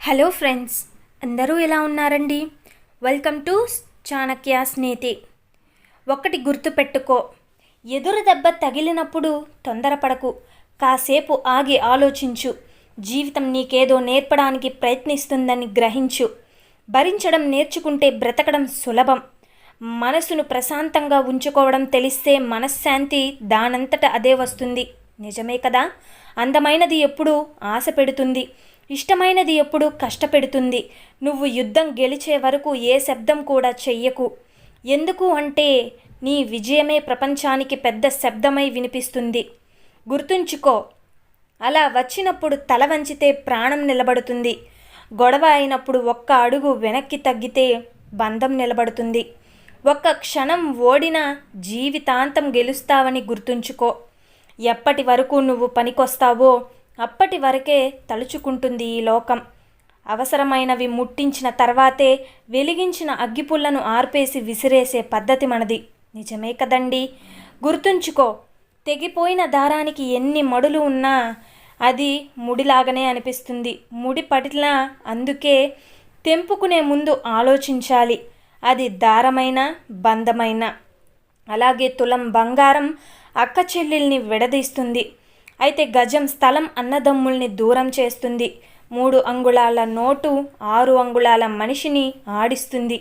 Hello friends అందరూ ఎలా ఉన్నారండి? వెల్కమ్ టు చాణక్య స్నేతి ఒకటి గుర్తుపెట్టుకో ఎదురు దెబ్బ తగిలినప్పుడు తొందరపడకు కాసేపు ఆగి ఆలోచించు. జీవితం నీకేదో నేర్పడానికి ప్రయత్నిస్తుందని గ్రహించు. భరించడం నేర్చుకుంటే బ్రతకడం సులభం. మనసును ప్రశాంతంగా ఉంచుకోవడం తెలిస్తే మనశ్శాంతి దానంతట అదే వస్తుంది. నిజమే కదా? అందమైనది ఎప్పుడు ఆశ పెడుతుంది. ఇష్టమైనది ఎప్పుడు కష్టపెడుతుంది. నువ్వు యుద్ధం గెలిచే వరకు ఏ శబ్దం కూడా చెయ్యకు. ఎందుకు అంటే నీ విజయమే ప్రపంచానికి పెద్ద శబ్దమై వినిపిస్తుంది. గుర్తుంచుకో అలా వచ్చినప్పుడు తల వంచితే ప్రాణం నిలబడుతుంది. గొడవ అయినప్పుడు ఒక్క అడుగు వెనక్కి తగ్గితే బంధం నిలబడుతుంది. ఒక్క క్షణం ఓడినా జీవితాంతం గెలుస్తావని గుర్తుంచుకో. ఎప్పటి వరకు నువ్వు పనికొస్తావో అప్పటి వరకే తలుచుకుంటుంది ఈ లోకం. అవసరమైనవి ముట్టించిన తర్వాతే వెలిగించిన అగ్గిపుల్లను ఆర్పేసి విసిరేసే పద్ధతి మనది. నిజమే కదండి? గుర్తుంచుకో తెగిపోయిన దారానికి ఎన్ని మడులు ఉన్నా అది ముడిలాగానే అనిపిస్తుంది. ముడి పడినా అందుకే తెంపుకునే ముందు ఆలోచించాలి. అది దారమైన బంధమైన. అలాగే తులం బంగారం అక్క చెల్లెల్ని విడదీస్తుంది. అయితే గజం స్థలం అన్నదమ్ముల్ని దూరం చేస్తుంది. మూడు అంగుళాల నోటు ఆరు అంగుళాల మనిషిని ఆడిస్తుంది.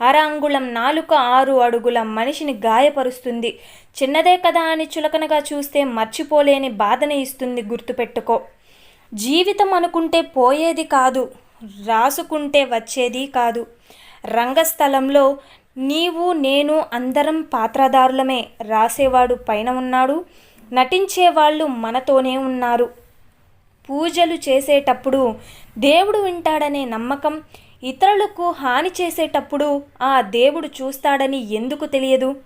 అర అంగుళం నాలుక ఆరు అడుగుల మనిషిని గాయపరుస్తుంది. చిన్నదే కదా అని చులకనగా చూస్తే మర్చిపోలేని బాధని ఇస్తుంది గుర్తుపెట్టుకో. జీవితం అనుకుంటే పోయేది కాదు రాసుకుంటే వచ్చేది కాదు. రంగస్థలంలో నీవు నేను అందరం పాత్రదారులమే. రాసేవాడు పైన ఉన్నాడు నటించేవాళ్ళు మనతోనే ఉన్నారు. పూజలు చేసేటప్పుడు దేవుడు వింటాడనే నమ్మకం ఇతరులకు హాని చేసేటప్పుడు ఆ దేవుడు చూస్తాడని ఎందుకు తెలియదు?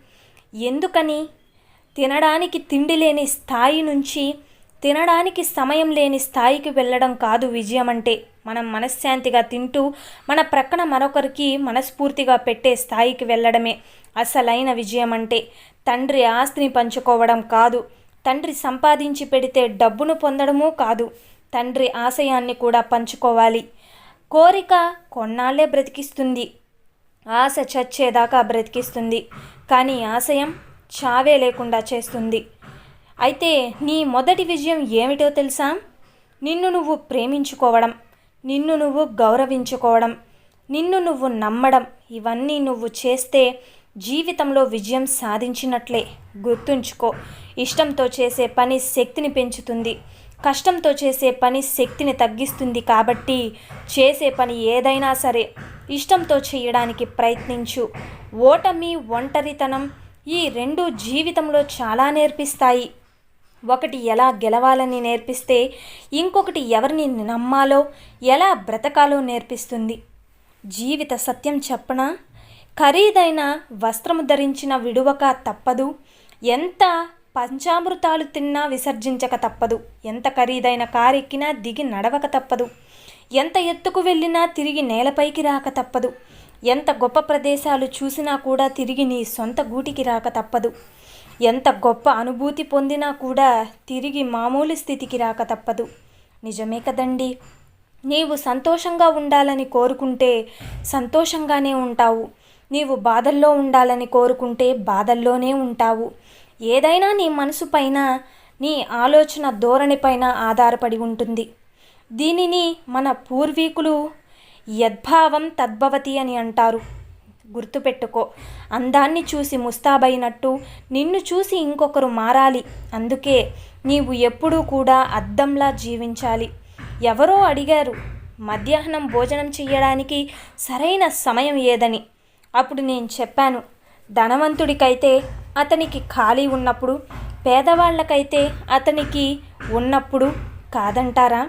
ఎందుకని? తినడానికి తిండి లేని స్థాయి నుంచి తినడానికి సమయం లేని స్థాయికి వెళ్ళడం కాదు విజయం అంటే. మనం మనశ్శాంతిగా తింటూ మన ప్రక్కన మరొకరికి మనస్ఫూర్తిగా పెట్టే స్థాయికి వెళ్ళడమే అసలైన విజయం అంటే. తండ్రి ఆస్తిని పంచుకోవడం కాదు. తండ్రి సంపాదించి పెడితే డబ్బును పొందడమూ కాదు తండ్రి ఆశయాన్ని కూడా పంచుకోవాలి. కోరిక కొన్నాళ్ళే బ్రతికిస్తుంది. ఆశ చచ్చేదాకా బ్రతికిస్తుంది. కానీ ఆశయం చావే లేకుండా చేస్తుంది. అయితే నీ మొదటి విజయం ఏమిటో తెలుసా? నిన్ను నువ్వు ప్రేమించుకోవడం నిన్ను నువ్వు గౌరవించుకోవడం నిన్ను నువ్వు నమ్మడం ఇవన్నీ నువ్వు చేస్తే జీవితంలో విజయం సాధించినట్లే. గుర్తుంచుకో ఇష్టంతో చేసే పని శక్తిని పెంచుతుంది. కష్టంతో చేసే పని శక్తిని తగ్గిస్తుంది కాబట్టి చేసే పని ఏదైనా సరే ఇష్టంతో చేయడానికి ప్రయత్నించు. ఓటమి ఒంటరితనం ఈ రెండు జీవితంలో చాలా నేర్పిస్తాయి. ఒకటి ఎలా గెలవాలని నేర్పిస్తే ఇంకొకటి ఎవరిని నమ్మాలో ఎలా బ్రతకాలో నేర్పిస్తుంది. జీవిత సత్యం చెప్పనా? ఖరీదైన వస్త్రము ధరించిన విడువక తప్పదు. ఎంత పంచామృతాలు తిన్నా విసర్జించక తప్పదు. ఎంత ఖరీదైన కారెక్కినా దిగి నడవక తప్పదు. ఎంత ఎత్తుకు వెళ్ళినా తిరిగి నేలపైకి రాక తప్పదు. ఎంత గొప్ప ప్రదేశాలు చూసినా కూడా తిరిగి నీ సొంత గూటికి రాక తప్పదు. ఎంత గొప్ప అనుభూతి పొందినా కూడా తిరిగి మామూలు స్థితికి రాక తప్పదు. నిజమే కదండి? నీవు సంతోషంగా ఉండాలని కోరుకుంటే సంతోషంగానే ఉంటావు. నీవు బాధల్లో ఉండాలని కోరుకుంటే బాధల్లోనే ఉంటావు. ఏదైనా నీ మనసు పైన నీ ఆలోచన ధోరణి పైన ఆధారపడి ఉంటుంది. దీనిని మన పూర్వీకులు యద్భావం తద్భవతి అని అంటారు. గుర్తుపెట్టుకో అందాన్ని చూసి ముస్తాబైనట్టు నిన్ను చూసి ఇంకొకరు మారాలి. అందుకే నీవు ఎప్పుడూ కూడా అద్దంలా జీవించాలి. ఎవరో అడిగారు మధ్యాహ్నం భోజనం చేయడానికి సరైన సమయం ఏదని. అప్పుడు నేను చెప్పాను ధనవంతుడికైతే అతనికి ఖాళీ ఉన్నప్పుడు పేదవాళ్ళకైతే అతనికి ఉన్నప్పుడు కాదంటారా?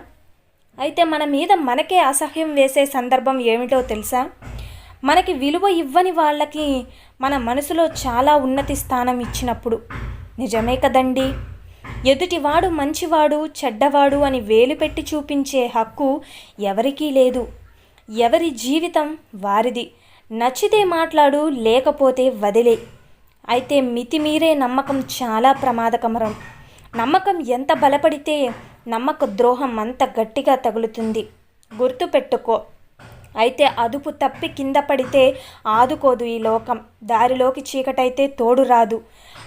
అయితే మన మీద మనకే అసహ్యం వేసే సందర్భం ఏమిటో తెలుసా? మనకి విలువ ఇవ్వని వాళ్ళకి మన మనసులో చాలా ఉన్నతి స్థానం ఇచ్చినప్పుడు. నిజమే కదండి? ఎదుటివాడు మంచివాడు చెడ్డవాడు అని వేలు పెట్టి చూపించే హక్కు ఎవరికీ లేదు. ఎవరి జీవితం వారిది. నచ్చితే మాట్లాడు లేకపోతే వదిలే. అయితే మితిమీరే నమ్మకం చాలా ప్రమాదకమరం నమ్మకం ఎంత బలపడితే నమ్మక ద్రోహం అంత గట్టిగా తగులుతుంది. గుర్తుపెట్టుకో. అయితే అదుపు తప్పి కింద పడితే ఆదుకోదు ఈ లోకం. దారిలోకి చీకటైతే తోడు రాదు.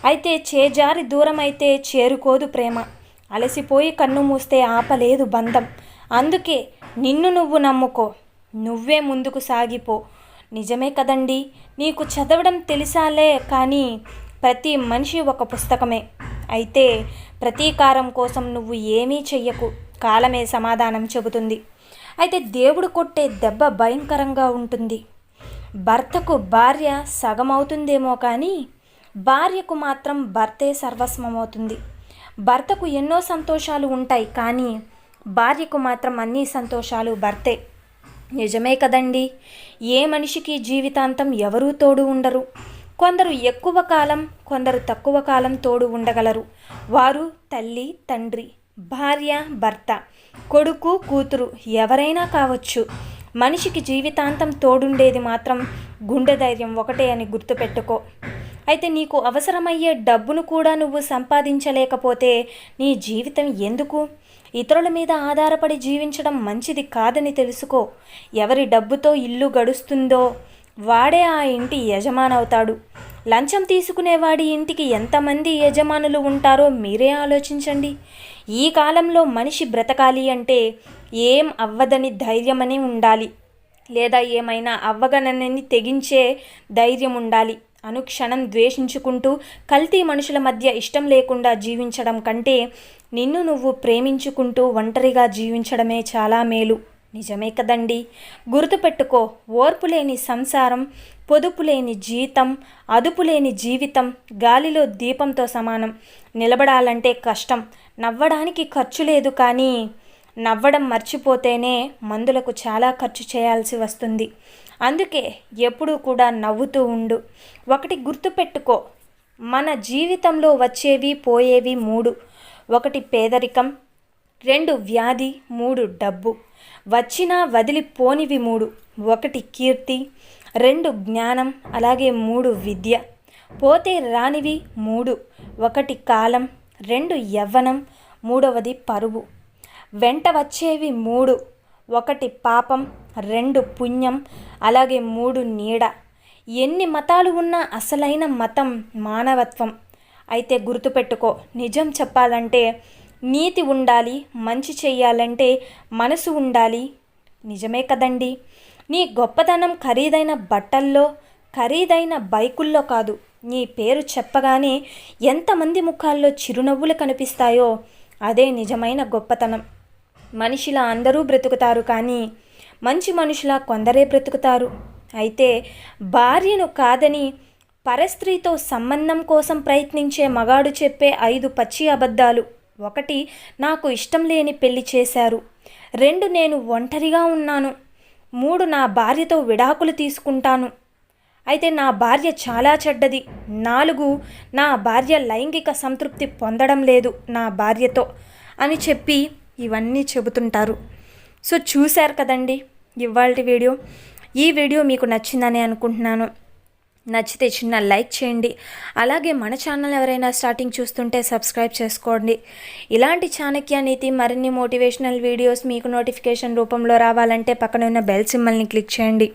అయితే చేజారి దూరం అయితే చేరుకోదు ప్రేమ. అలసిపోయి కన్ను మూస్తే ఆపలేదు బంధం. అందుకే నిన్ను నువ్వు నమ్ముకో. నువ్వే ముందుకు సాగిపో. నిజమే కదండి. నీకు చదవడం తెలిసాలే కానీ ప్రతి మనిషి ఒక పుస్తకమే. అయితే ప్రతీకారం కోసం నువ్వు ఏమీ చెయ్యకు. కాలమే సమాధానం చెబుతుంది. అయితే దేవుడు కొట్టే దెబ్బ భయంకరంగా ఉంటుంది. భర్తకు భార్య సగమవుతుందేమో కానీ భార్యకు మాత్రం భర్తే సర్వస్వమవుతుంది. భర్తకు ఎన్నో సంతోషాలు ఉంటాయి కానీ భార్యకు మాత్రం అన్ని సంతోషాలు భర్తే. నిజమే కదండి. ఏ మనిషికి జీవితాంతం ఎవరూ తోడు ఉండరు. కొందరు ఎక్కువ కాలం కొందరు తక్కువ కాలం తోడు ఉండగలరు. వారు తల్లి తండ్రి భార్య భర్త కొడుకు కూతురు ఎవరైనా కావచ్చు. మనిషికి జీవితాంతం తోడుండేది మాత్రం గుండె ధైర్యం ఒకటే అని గుర్తుపెట్టుకో. అయితే నీకు అవసరమయ్యే డబ్బును కూడా నువ్వు సంపాదించలేకపోతే నీ జీవితం ఎందుకు? ఇతరుల మీద ఆధారపడి జీవించడం మంచిది కాదని తెలుసుకో. ఎవరి డబ్బుతో ఇల్లు గడుస్తుందో వాడే ఆ ఇంటి యజమానవుతాడు. లంచం తీసుకునేవాడి ఇంటికి ఎంతమంది యజమానులు ఉంటారో మీరే ఆలోచించండి. ఈ కాలంలో మనిషి బ్రతకాలి అంటే ఏం అవ్వదని ధైర్యమని ఉండాలి. లేదా ఏమైనా అవ్వగనని తెగించే ధైర్యం ఉండాలి. అనుక్షణం ద్వేషించుకుంటూ కల్తీ మనుషుల మధ్య ఇష్టం లేకుండా జీవించడం కంటే నిన్ను నువ్వు ప్రేమించుకుంటూ ఒంటరిగా జీవించడమే చాలా మేలు. నిజమే కదండి? గుర్తుపెట్టుకో ఓర్పు లేని సంసారం పొదుపు లేని జీతం అదుపు లేని జీవితం గాలిలో దీపంతో సమానం. నిలబడాలంటే కష్టం నవ్వడానికి ఖర్చు లేదు కానీ నవ్వడం మర్చిపోతేనే మందులకు చాలా ఖర్చు చేయాల్సి వస్తుంది. అందుకే ఎప్పుడూ కూడా నవ్వుతూ ఉండు. ఒకటి గుర్తుపెట్టుకో మన జీవితంలో వచ్చేవి పోయేవి మూడు. ఒకటి పేదరికం రెండు వ్యాధి మూడు డబ్బు. వచ్చినా వదిలిపోనివి మూడు. ఒకటి కీర్తి రెండు జ్ఞానం అలాగే మూడు విద్య. పోతే రానివి మూడు. ఒకటి కాలం రెండు యవ్వనం మూడవది పరువు. వెంట వచ్చేవి మూడు. ఒకటి పాపం రెండు పుణ్యం అలాగే మూడు నీడ. ఎన్ని మతాలు ఉన్నా అసలైన మతం మానవత్వం. అయితే గుర్తుపెట్టుకో నిజం చెప్పాలంటే నీతి ఉండాలి మంచి చెయ్యాలంటే మనసు ఉండాలి. నిజమే కదండి? నీ గొప్పతనం ఖరీదైన బట్టల్లో ఖరీదైన బైకుల్లో కాదు. నీ పేరు చెప్పగానే ఎంతమంది ముఖాల్లో చిరునవ్వులు కనిపిస్తాయో అదే నిజమైన గొప్పతనం. మనిషిలా అందరూ బ్రతుకుతారు కానీ మంచి మనుషుల కొందరే బ్రతుకుతారు. అయితే భార్యను కాదని పరస్త్రీతో సంబంధం కోసం ప్రయత్నించే మగాడు చెప్పే ఐదు పచ్చి అబద్ధాలు. ఒకటి నాకు ఇష్టం లేని పెళ్ళి చేశారు. రెండు నేను ఒంటరిగా ఉన్నాను. మూడు నా భార్యతో విడాకులు తీసుకుంటాను. అయితే నా భార్య చాలా చెడ్డది. నాలుగు నా భార్య లైంగిక సంతృప్తి పొందడం లేదు నా భార్యతో అని చెప్పి ఇవన్నీ చెబుతుంటారు. సో చూశారు కదండి ఇవాళ వీడియో. ఈ వీడియో మీకు నచ్చిందని అనుకుంటున్నాను. నచ్చితే చిన్న లైక్ చేయండి. అలాగే మన ఛానల్ ఎవరైనా స్టార్టింగ్ చూస్తుంటే సబ్స్క్రైబ్ చేసుకోండి. ఇలాంటి చాణక్య నీతి మరిన్ని మోటివేషనల్ వీడియోస్ మీకు నోటిఫికేషన్ రూపంలో రావాలంటే పక్కన ఉన్న బెల్ సింబల్ని క్లిక్ చేయండి.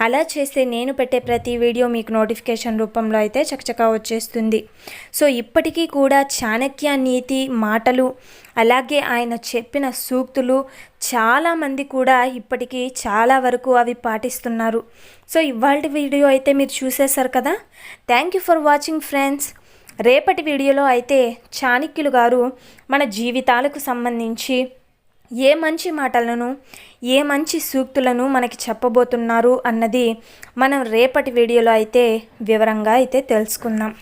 అలా చేస్తే నేను పెట్టే ప్రతి వీడియో మీకు నోటిఫికేషన్ రూపంలో అయితే చకచకా వచ్చేస్తుంది. సో ఇప్పటికీ కూడా చాణక్య నీతి మాటలు అలాగే ఆయన చెప్పిన సూక్తులు చాలామంది కూడా ఇప్పటికీ చాలా వరకు అవి పాటిస్తున్నారు. సో ఇవాళ వీడియో అయితే మీరు చూసేశారు కదా? Thank you for watching friends రేపటి వీడియోలో అయితే చాణక్యులు గారు మన జీవితాలకు సంబంధించి ఏ మంచి మాటలను ఏ మంచి సూక్తులను మనకి చెప్పబోతున్నారు అన్నది మనం రేపటి వీడియోలో అయితే వివరంగా అయితే తెలుసుకుందాం.